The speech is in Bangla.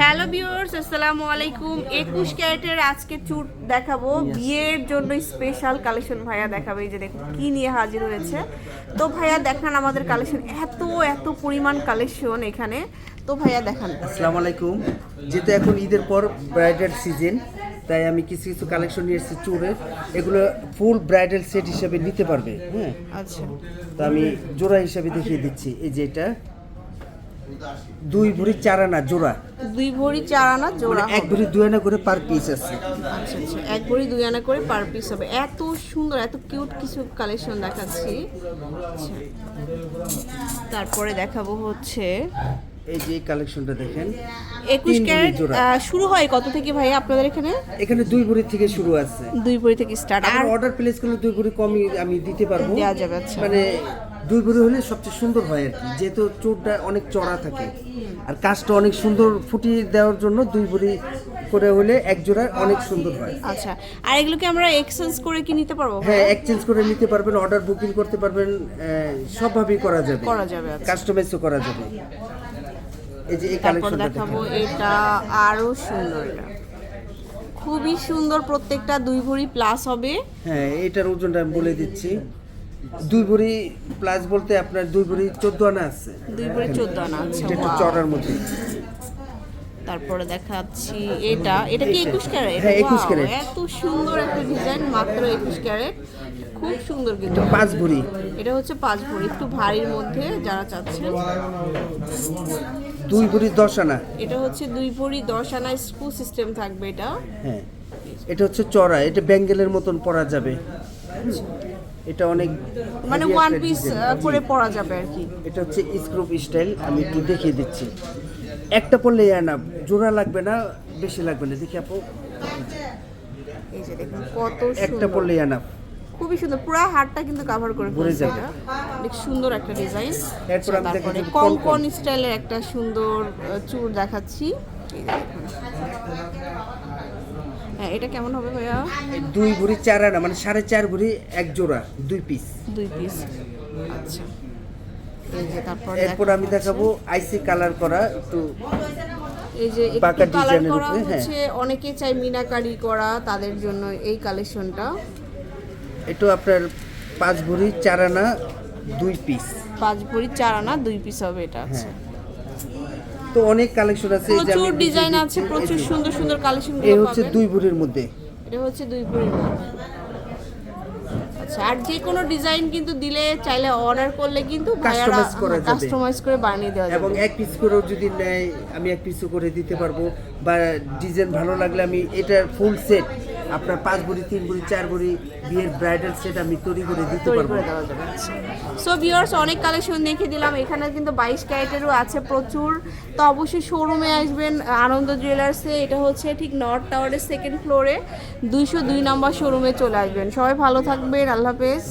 হ্যালো ভিউয়ার্স আসসালামু আলাইকুম। একুশ ক্যারেটের আজকে চুট দেখাবো। বিয়ের জন্য স্পেশাল কালেকশন ভাইয়া দেখাবে। এই যে দেখুন কি নিয়ে হাজির হয়েছে। তো ভাইয়া দেখান আমাদের কালেকশন এত এত পরিমাণ কালেকশন এখানে। তো ভাইয়া দেখান। আসসালামু আলাইকুম। যেহেতু এখন ঈদের পর ব্রাইডাল সিজন তাই আমি কিছু কিছু কালেকশন নিয়ে এসেছি চুরের এগুলো ফুল ব্রাইডাল সেট হিসেবে নিতে পারবে হ্যাঁ? আচ্ছা। তো আমি জোড়া হিসেবে দেখিয়ে দিচ্ছি। এই যে এটা। দুই ভরি চার আনা জোড়া। দুই ভরি চার আনা মানে জোড়া এক ভরি দুই আনা করে পার পিস আছে। আচ্ছা আচ্ছা এক ভরি দুই আনা করে পার পিস হবে। এত সুন্দর এত কিউট কিছু কালেকশন দেখাচ্ছি। আচ্ছা তারপরে দেখাবো হচ্ছে এই যে কালেকশনটা দেখেন একুশ তিন ভরি ক্যারেট শুরু হয় কত থেকে ভাই আপনাদের এখানে? এখানে দুই ভরি থেকে শুরু আছে। দুই ভরি থেকে স্টার্ট আর আর অর্ডার প্লেস করলে দুই ভরি কমই আমি দিতে পারব। দেওয়া যাবে, আচ্ছা। মানে দুই ভরি হলে সবচেয়ে সুন্দর হয় আর কি। যেহেতু চোরটা অনেক চড়া থাকে। আর কাজটা অনেক সুন্দর ফুটিয়ে দেওয়ার জন্য দুই ভরি করে হলে এক জোড়া অনেক সুন্দর হয়। আচ্ছা আর এগুলোকে আমরা এক্সচেঞ্জ করে কি নিতে পারব হ্যাঁ এক্সচেঞ্জ করে নিতে পারবেন অর্ডার বুকিং করতে পারবেন সবভাবেই করা যাবে। করা যাবে, আচ্ছা। কাস্টমাইজও করা যাবে। এই যে এই কালেকশনটা দেখাবো এটা আরও সুন্দর এটা। খুবই সুন্দর প্রত্যেকটা দুই ভরি প্লাস হবে। হ্যাঁ এটার ওজনটা আমি বলে দিচ্ছি। দুই ভরি প্লাস বলতে আপনার দুই ভরি চোদ্দ আনা আছে। দুই ভরি চোদ্দ আনা এটা একটু চড়ার মধ্যে। তারপরে দেখাচ্ছি এটা। এটা কি একুশ ক্যারেট? হ্যাঁ, 21 ক্যারেট। এত সুন্দর একটা ডিজাইন মাত্র একুশ ক্যারেট। খুব সুন্দর কিন্তু। পাঁচ ভরি। এটা হচ্ছে পাঁচ ভরি একটু ভারীর মধ্যে যারা চাচ্ছেন। দুই ভরি দশ আনা। এটা হচ্ছে দুই ভরি দশ আনা স্ক্রু সিস্টেম থাকবে এটা। হ্যাঁ। এটা হচ্ছে চড়া এটা ব্যাঙ্গেলের মতন পরা যাবে। এটা অনেক মানে ওয়ান পিস করে পরা যাবে আর কি। এটা হচ্ছে স্ক্রুপ স্টাইল আমি একটু দেখিয়ে দিচ্ছি। একটা পড়লেই না জোড়া লাগবে না বেশি লাগবে না দেখি আপু। এই যে দেখুন কত একটা পড়লেই আনা খুবই সুন্দর পুরো হারটা কিন্তু কভার করে ফেলছে। এটা। অনেক সুন্দর একটা ডিজাইন আমি তারপরে কঙ্কন। স্টাইলের একটা সুন্দর চুড় দেখাচ্ছি। হ্যাঁ এটা কেমন হবে ভাইয়া? দুই ভরি চার আনা মানে সাড়ে চার ভরি এক জোড়া দুই পিস দুই পিস আচ্ছা। এরপর আমি দেখাবো আইসি কালার করা একটু এই যে কালার ডিজাইনের উপরে, হ্যাঁ। হচ্ছে অনেকে চাই মিনাকারি করা তাদের জন্য এই কালেকশনটা একটু আপনার পাঁচ ভরি চার আনা দুই পিস পাঁচ ভরি চার আনা দুই পিস হবে এটা আচ্ছা। হ্যাঁ। তো অনেক কালেকশন আছে এই যে প্রচুর ডিজাইন আছে প্রচুর সুন্দর সুন্দর কালেকশন এই হচ্ছে দুই ভরির মধ্যে এটা হচ্ছে দুই ভরির মধ্যে। আচ্ছা আর যে কোনো ডিজাইন কিন্তু দিলে চাইলে অর্ডার করলে কিন্তু কাস্টমাইজ করা যাবে। কাস্টমাইজ করে বানিয়ে দেওয়া যাবে এবং এক পিস করেও যদি নেয় আমি এক পিসও করে দিতে পারব বা ডিজাইন ভালো লাগলে আমি এটার ফুল সেট আপনার পাঁচ বুড়ি তিন বুড়ি চার বুড়ি বিয়ের ব্রাইডাল সেট আমি তৈরি করে দিতে পারব। সো ভিউয়ার্স অনেক কালেকশন দেখে দিলাম। এখানে কিন্তু বাইশ ক্যারেটেরও আছে প্রচুর। তো অবশ্যই শোরুমে আসবেন আনন্দ জুয়েলার্সে এটা হচ্ছে ঠিক নর্থ টাওয়ারের সেকেন্ড ফ্লোরে দুইশো দুই নাম্বার শোরুমে চলে আসবেন। সবাই ভালো থাকবেন। আল্লাহ হাফেজ।